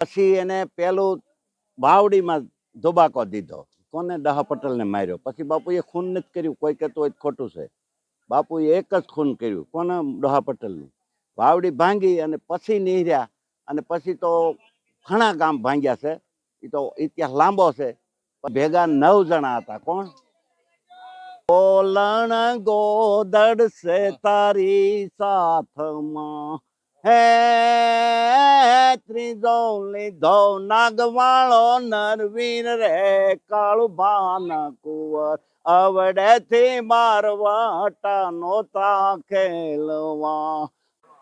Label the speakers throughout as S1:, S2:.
S1: પછી એને પેલું બાવડીમાં ધોબાકો દીધો. કોને દહા પટેલને માર્યો? પછી બાપુએ ખૂન નથી કર્યું. કોઈ કહેતું હોય ખોટું છે. બાપુએ એક જ ખૂન કર્યું. કોને દહા પટેલનું? વાવડી ભાંગી અને પછી નીહર્યા અને પછી તો ઘણા ગામ ભાંગ્યા છે. એ તો ઇતિહાસ લાંબો છે. ભેગા નવ જણા હતા. કોણ? બોલણ ગોદડ છે તારી સાથમાં. હે ત્રીજો નાગવાળો નરવીર રે કાળુ ભાન કુંવર અવડેથી મારવાટા નોતા ખેલવા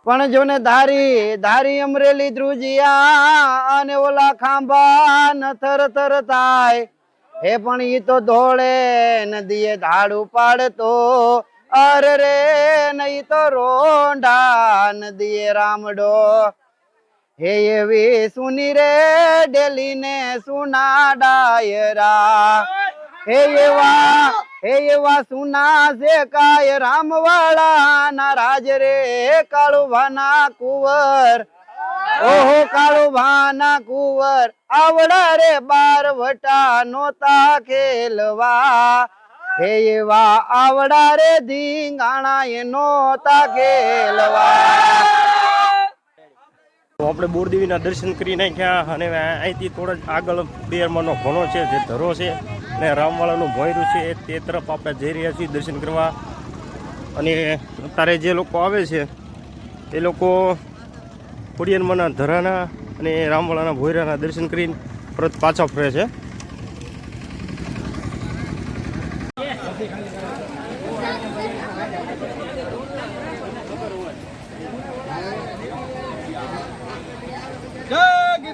S2: પણ જોને ધારી ધારી અમરેલી ધ્રુજિયા અને ઓલા ખાંભા ન થર થાય. હે પણ ઈ તો ધોળે, નદીએ ધાડું પાડતો. અર રે નઈ તો રોંડાન દિયે રામડો. હે એવી સુની રે ડેલી ને સુના ડાયરા હે એવા હે એવા સુના છે કાય રામવાળા ના રાજ રે કાળુભાના કુંવર. ઓહો કાળુભાના કુંવર, આવડા રે બાર વટા નોતા ખેલવા. હે એવા આવડા રે ધીંગાણા એનો નોતા ખેલવા
S3: તો આપણે બોરદેવીના દર્શન કરી નાખ્યા અને અહીંથી થોડા આગળ બેરમાંનો ઘણો છે, જે ધરો છે અને રામવાળાનું ભોયરું છે તે તરફ આપણે જઈ રહ્યા છીએ દર્શન કરવા. અને અત્યારે જે લોકો આવે છે, એ લોકો ખોડિયારમાંના ધરાના અને રામવાળાના ભોયરાના દર્શન કરીને પરત પાછા ફરે છે.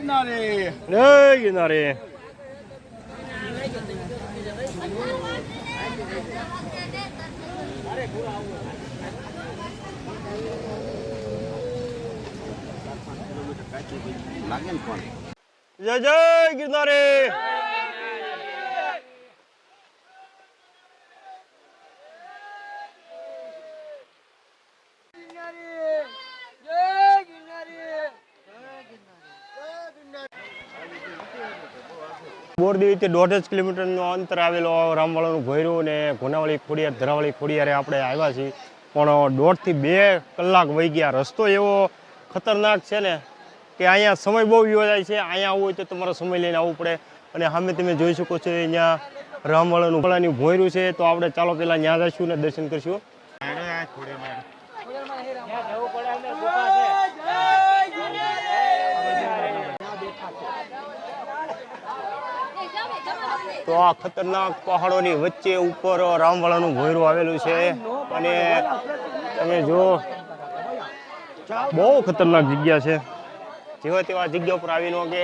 S3: જય
S1: લાગે ને કોણ
S3: જય જય ગિરનારી બોરદેવીથી દોઢ જ કિલોમીટરનું અંતર આવેલો રામવાળાનું ભોયરું ને ઘોનાવાળી ખોડિયાર, ધરાવાળી ખોડિયારે આપણે આવ્યા છીએ. પણ દોઢથી બે કલાક વહી ગયા. રસ્તો એવો ખતરનાક છે ને કે અહીંયા સમય બહુ યોજાય છે. અહીંયા આવવું હોય તો તમારે સમય લઈને આવવું પડે. અને સામે તમે જોઈ શકો છો અહીંયા રામવાળાનું વાળાનું ભોયરું છે. તો આપણે ચાલો પહેલાં ત્યાં જઈશું ને દર્શન કરીશું. તો આ ખતરનાક પહાડોની વચ્ચે ઉપર રામવાળાનું ભોયરું આવેલું છે. અને તમે જો બહુ ખતરનાક જગ્યા છે. જેવા તેવા જગ્યા ઉપર આવી નો કે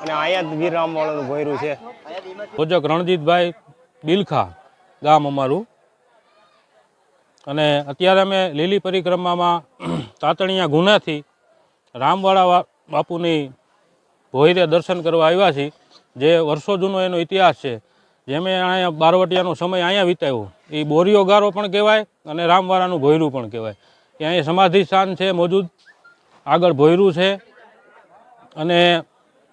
S3: અને અહીંયા વીર રામવાળાનું ભોયરું છે.
S4: ભોજક રણજીતભાઈ બિલખા ગામ અમારું. અને અત્યારે અમે લીલી પરિક્રમામાં તાતણિયા ગુનાથી રામવાળા બાપુની ભોયરે દર્શન કરવા આવ્યા છીએ. જે વર્ષો જૂનો એનો ઇતિહાસ છે, જેમે અહીંયા બારવટિયાનો સમય અહીંયા વિતાવ્યો. એ બોરીઓ ગારો પણ કહેવાય અને રામવાળાનું ભોયરું પણ કહેવાય. કે અહીંયા સમાધિ સ્થાન છે, મોજૂદ, આગળ ભોયરું છે અને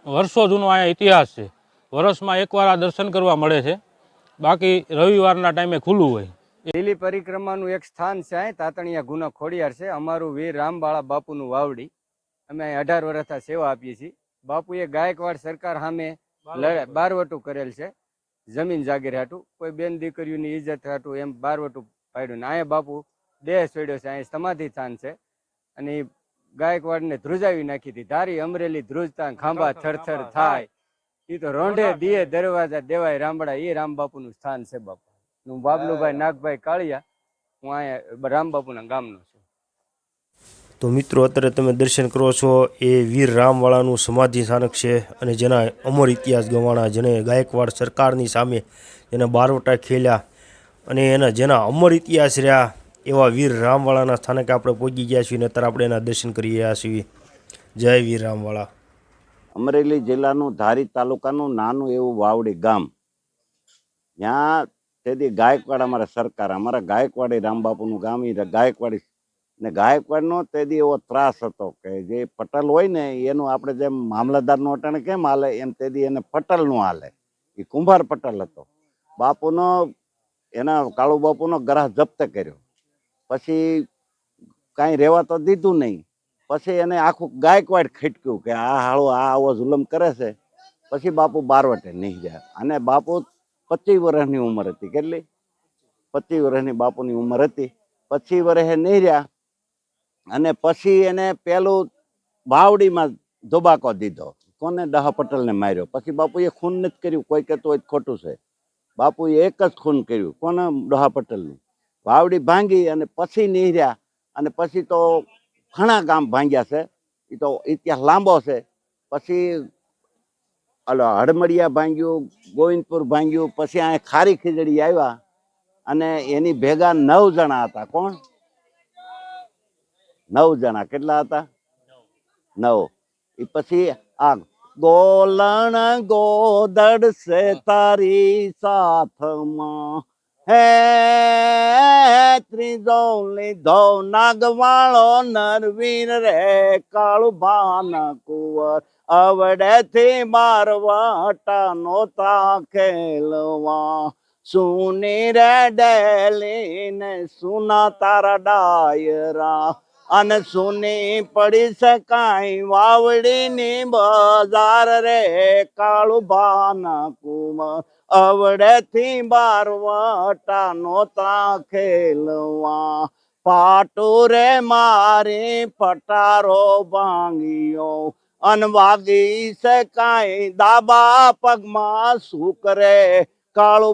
S4: વર્ષો જૂનો અહીંયા ઇતિહાસ છે. વર્ષમાં એકવાર આ દર્શન કરવા મળે છે. બાકી રવિવારના ટાઈમે ખુલ્લું હોય.
S2: લીલી પરિક્રમાનું એક સ્થાન છે અહીં, તાતણિયા ગુના ખોડિયાર છે. અમારું વીર રામબાળા બાપુનું વાવડી. અમે અહીં અઢાર વર્ષથી સેવા આપીએ છીએ. બાપુએ ગાયકવાડ સરકાર સામે બારવટું કરેલ. છે. જમીન જાગીર હાટું. કોઈ બેન દીકરીઓની ઇજ્જત હાટું એમ બારવટું પાડ્યું ને અહીંયા બાપુ દેહ છોડ્યો છે અહીં સમાધિ સ્થાન છે. અને ગાયકવાડને ધ્રુજાવી નાખી હતી. ધારી અમરેલી ધ્રુજતા ખાંભા થરથર થાય. એ તો રોંઢે દિયે દરવાજા દેવાય રામબડા એ રામ બાપુનું સ્થાન છે બાપુ. હું. બાબલુભાઈ નાગભાઈ કાળિયા હું અહીંયા રામબાપુના ગામનો
S3: તો મિત્રો, અત્યારે તમે દર્શન કરો છો એ વીર રામવાળાનું સમાધિ સ્થાનક છે અને જેના અમર ઇતિહાસ ગવાણા, જેને ગાયકવાડ સરકારની સામે જેને બારવટા ખેલ્યા અને એના જેના અમર ઇતિહાસ રહ્યા એવા વીર રામવાળાના સ્થાનકે આપણે પહોંચી ગયા છીએ અને અત્યારે આપણે એના દર્શન કરી રહ્યા છીએ. જય વીર રામવાળા.
S1: અમરેલી જિલ્લાનું ધારી તાલુકાનું નાનું એવું વાવડી ગામ. ત્યાં તેથી ગાયકવાડ અમારા સરકાર, અમારા ગાયકવાડી રામબાપુનું ગામ એ ગાયકવાડી ને ગાયકવાડનો તે દી એવો ત્રાસ હતો કે જે પટલ હોય ને, એનું આપણે જેમ મામલતદારનું અટાણે કેમ હાલે, એમ તે દી એને પટેલનું હાલે. એ કુંભાર પટેલ હતો. બાપુનો, એના કાળુ બાપુનો ગ્રાહ જપ્ત કર્યો. પછી કાંઈ રહેવા તો દીધું નહીં. પછી એને આખું ગાયકવાડ ખટક્યું કે આ હાળો આ આવો જુલમ કરે છે. પછી બાપુ બારવટે નહીં જાય. અને બાપુ પચીસ વર્ષની ઉંમર હતી. કેટલી? પચીસ વર્ષની બાપુની ઉંમર હતી. પચીસ વર્ષે નહીં રહ્યા. અને પછી એને પેલું બાવડીમાં ધોબાકો દીધો. કોને દહ પટેલને માર્યો? પછી બાપુએ ખૂન નથી કર્યું. કોઈ કહેતું હોય ખોટું છે. બાપુએ એક જ ખૂન કર્યું. કોને ડોહા પટેલનું? વાવડી ભાંગી અને પછી નીહર્યા અને પછી તો ઘણા ગામ ભાંગ્યા છે. એ તો ઇતિહાસ લાંબો છે. પછી ઓલો હડમડિયા ભાંગ્યું, ગોવિંદપુર ભાંગ્યું. પછી અહીંયા ખારી ખીજડી આવ્યા. અને એની ભેગા નવ જણા હતા. કોણ? નવ જણા કેટલા હતા? નવ. એ પછી આ ગોલણ ગોદડ સે તારી સાથમાં. હે ત્રીજો લીધો નાગવાળો નરવીર રે, કાળુ ભાન કુંવર. અવડેથી મારવાટા નોતા ખેલવા. સુની રે ડેલી ને સુના તારા ડાયરા. અને સુની પડી શકાય વાવડી ની બજાર રે કાળુ ભાન કુંવર અવડેથી બારવટા નોતા ખેલવા પાટો રે મારી પટારો ભાંગ્યો. અન વાગી શકાય, દાબા પગમાં સુકરે કાળુ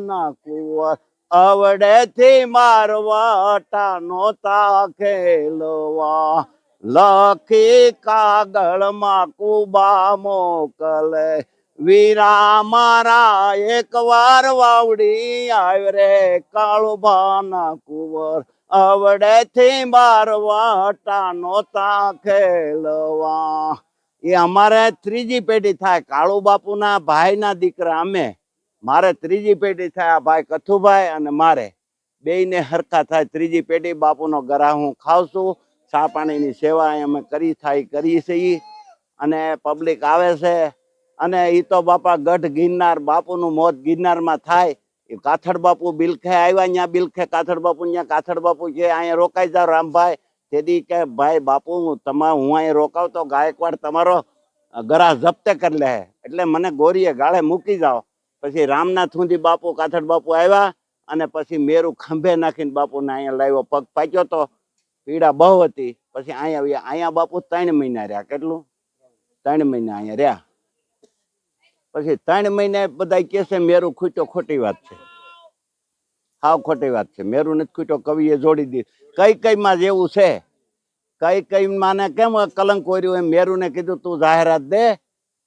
S1: ના કુંવર અવડેથી મારવાટા નોતા ખેલવા. લખી કાગળમાં કુબા મોકલે. વીરા મારા એક વાર વાવડી આવ રે કાળુબાના કુંવર. અવડેથી બારવાટા નોતા ખેલવા. એ અમારે ત્રીજી પેઢી થાય કાળુ બાપુના ભાઈના દીકરા અમે. મારે ત્રીજી પેઢી થાય આ ભાઈ કથુભાઈ અને મારે. બેયને હરખા થાય. ત્રીજી પેઢી બાપુનો ગરા હું ખાઉં છું. ચા પાણીની સેવા અમે કરી થાય, કરી છીએ. અને પબ્લિક આવે છે. અને એ તો બાપા ગઢ ગિરનાર, બાપુનું મોત ગિરનારમાં થાય. એ કાથડ બાપુ બિલખે આવ્યા અહીંયા, બિલખે કાથડ બાપુ અહીંયા, કાથડ બાપુ છે અહીંયા રોકાઈ જાઓ રામભાઈ. તેથી કે ભાઈ બાપુ તમારે હું અહીંયા રોકાવ તો ગાયકવાડ તમારો ગરા જપ્તે કરી લે. એટલે મને ગોરીએ ગાળે મૂકી જાઓ. પછી રામનાથ સુધી બાપુ, કાથડ બાપુ આવ્યા અને પછી મેરું ખંભે નાખીને બાપુને અહીંયા લાવ્યો. પગ પાક્યો તો પીડા બહુ હતી. પછી અહીંયા આવ્યા. અહીંયા બાપુ ત્રણ મહિના રહ્યા. કેટલું? ત્રણ મહિના અહીંયા રહ્યા. પછી ત્રણ મહિને બધા કહે છે, મેરું ખૂટ્યો ખોટી વાત છે. હાવ ખોટી વાત છે. મેરું નથી ખૂટ્યો કવિએ જોડી દીધું કઈ કઈમાં જેવું છે? કઈ કઈ માને કેમ કલંક કોર્યું એમ મેરુને કીધું, તું જાહેરાત દે.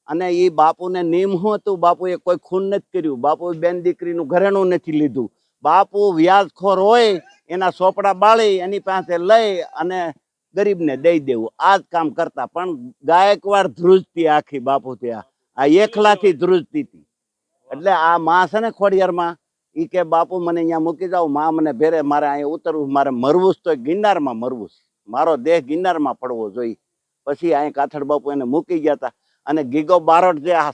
S1: અને એ બાપુને નિયમ હતું, બાપુએ કોઈ ખૂન નથી કર્યું. બાપુએ બેન દીકરીનું ઘરેણું નથી લીધું. બાપુ વ્યાજખોર હોય, એના સોપડા બાળી, એની પાસે લઈ અને ગરીબને દઈ દેવું. આ જ કામ કરતા. પણ ગાયકવાડ ધ્રુજતી આખી બાપુ ત્યાં. આ એકલાથી ધ્રુજતી હતી. એટલે આ માં છે ને ખોડિયારમાં એ કે, બાપુ, મને અહીંયા મૂકી જાઓ. માં મને ભેરે, મારે અહીંયા ઉતરવું. મારે મરવું જ તો ગિરનારમાં મરવું. મારો દેહ ગિરનારમાં પડવો જોઈએ. પછી અહીંયા કાથડ બાપુ એને મૂકી ગયા હતા. અને ગીગો બારોટ જે આ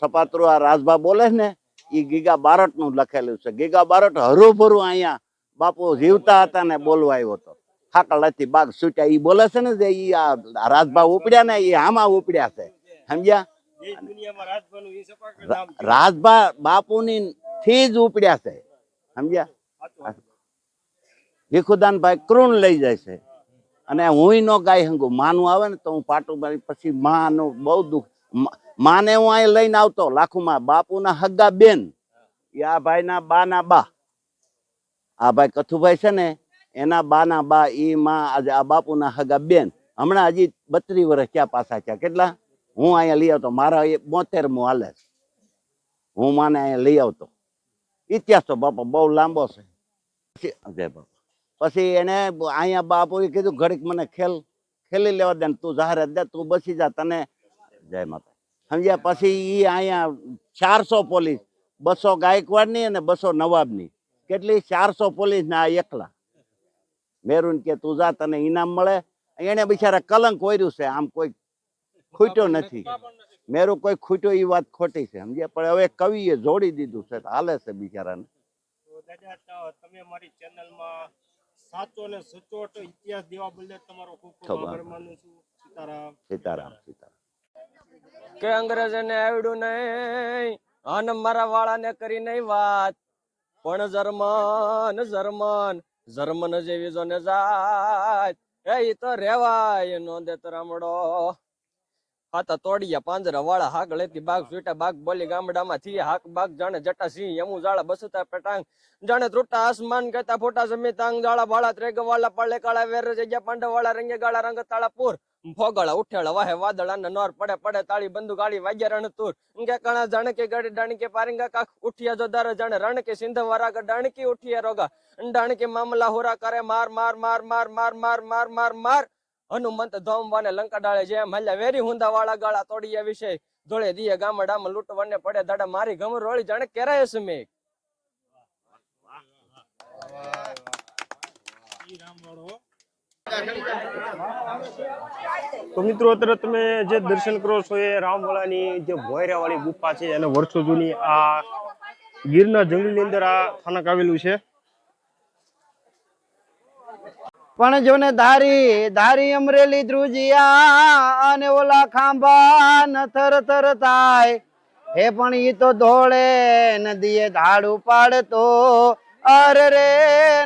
S1: સપાત્રુ આ રાજભા બોલે છે ને એ ગીગા બારોટનું લખેલું છે. ગીગા બારોટ હરુભરું અહીંયા બાપુ જીવતા હતા ને બોલવા આવ્યો હતો. હાકલાથી બાગ છૂટ્યા એ બોલે છે ને જે ઈ આ રાજભા ઉપડ્યા ને એ આમાં ઉપડ્યા છે. સમજ્યા? રાજભા બાપુની થી જ ઉપડ્યા છે. સમજ્યા? ભીખુદાનભાઈ કૃણ લઈ જાય છે. અને હું નો ગાય હંગુ. માનું આવે ને તો હું પાટું મારી પછી માનું બહુ દુઃખ. માને હું અહીં લઈને આવતો, લાખુમાં. બાપુના હગ્ગા બેન. એ આ ભાઈના બાના બા. આ ભાઈ કથુભાઈ છે ને, એના બાના બા, ઈ માં આજે આ બાપુના હગા બેન. હમણાં હજી બત્રીસ વર્ષ ક્યાં પાછા થયા. કેટલા? હું અહીંયા લઈ આવતો. મારા એ બોતેર મુ હાલે. હું માને અહીંયા લઈ આવતો. ઇતિહાસ તો બાપા બહુ લાંબો છે. જય બાપા. પછી એને અહીંયા બાપુએ કીધું ઘડીક મને ખેલ ખેલી લેવા દે ને તું જાહેરાત દે તું બસી જા તને. જય માતા સમજ્યા? પછી એ અહીંયા ચારસો પોલીસ બસો ગાયકવાડની અને બસો નવાબની. કેટલી? ચારસો પોલીસ ને આ એકલા. મેરુન કે તું જા તને ઇનામ મળે. એને બિચારા કલંક ઓર્યું છે આમ કોઈ ખૂટ્યો નથી. મેરું કોઈ ખૂટ્યો એ વાત ખોટી છે સમજ્યા? પણ હવે કવિએ જોડી દીધું છે હાલે છે બિચારાને.
S3: દાદા તમે મારી ચેનલમાં સાચો અને સચોટ ઇતિહાસ દેવા બદલે તમારો ખૂબ ખૂબ આભાર માનું છું. સીતારામ.
S1: સીતારામ સીતારામ.
S5: કે અંગ્રેજને આવડ્યું નહીં અન મારા વાળાને કરી નહીં વાત. પણ જર્મન જર્મન જર્મન જેવી જોને જાત. એ તો રેવાય નો દે રામડો. હાતા તોડિયા પાંજરા વાળા હાક લેતી બાગ સુટા, બાગ બોલી ગામડામાં થી હાક બાગ જાણે જટા સિંહ યમુ જાળા બસતા, પટાંગ. જાણે ત્રુટા આસમાન કહેતા ફોટા જમી તાંગ જાળા બાળા ત્રેગ, વાળા પાળે, કાળા વેર જગ્યા પાંડવ વાળા રંગે, ગાળા રંગ, તાળા પૂર. ફોગળા, ઉઠેલા, વાહે, વાદળા ને નોર પડે પડે, તાળી બંદુ ગાળી, વાગ્યા રણ તુર કે કણા જાણે કે ગાડી ડાણી કે પારિંગા કાક ઉઠિયા, જો, દાર, જાણે રણ કે સિંધ વારા ગ ડાણકી, ઉઠિયા, રોગા. ડાણ કે મામલા, હોરા, કરે માર માર માર માર માર માર માર માર માર. હનુમંત ધોમવાને લંકા ડાળે જેમ હલ્યા, વેરી હુંદા વાળા ગાળા તોડીએ વિશે ધોળે દીએ ગામડામાં લૂંટવાને પડે દાડા. મારી ગમ રોળી જાણે કેરાય છે
S3: તો મિત્રો, અત્યારે તમે જે દર્શન કરો છો એ રામવાળાની જે ભોયરાવાળી ગુફા છે અને વર્ષો જૂની આ ગીરના જંગલની અંદર આ સ્થાનક આવેલું છે.
S6: પણ જો ને ધારી ધારી અમરેલી ધ્રુજિયા અને ઓલા ખાંભા ન થર થાય. હે પણ ઈ તો ધોળે, નદીએ ધાડું પાડતો અરે રે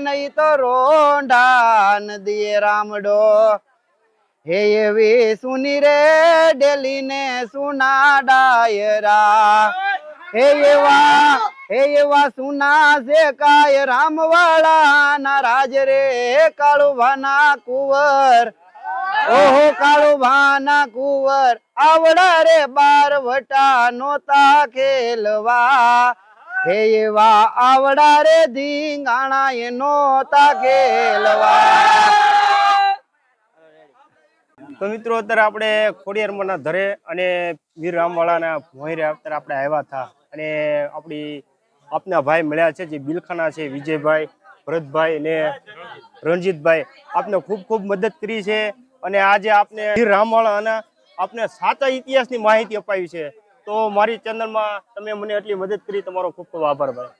S6: નહીં તો રોંડા નદીએ રામડો. હે એવી સુની રે ડેલી ને સુના ડાયરા હે એવા હે એવા સુના છે કાય રામવાળા ના રાજ રે, કાળુભાના કુંવર. ઓહો, કાળુભાના કુંવર, આવડા રે બાર વટા નોતા ખેલવા. હે એવા આવડા રે ધીંગાણા એ નોતા ખેલવા.
S3: તો મિત્રો, અત્યારે આપણે ખોડિયારમાંના ધરે અને વીર રામવાળાના ભોંયરે અત્યારે આપણે આવ્યા હતા. અને આપણી આપના ભાઈ મળ્યા છે, જે બિલખાના છે, વિજયભાઈ, ભરતભાઈ ને રણજીતભાઈ. આપને ખૂબ ખૂબ મદદ કરી છે અને આજે આપને રામવાળા અને આપને સાચા ઇતિહાસની માહિતી અપાવી છે. તો મારી ચેનલમાં તમે મને એટલી મદદ કરી, તમારો ખૂબ ખૂબ આભાર ભાઈ.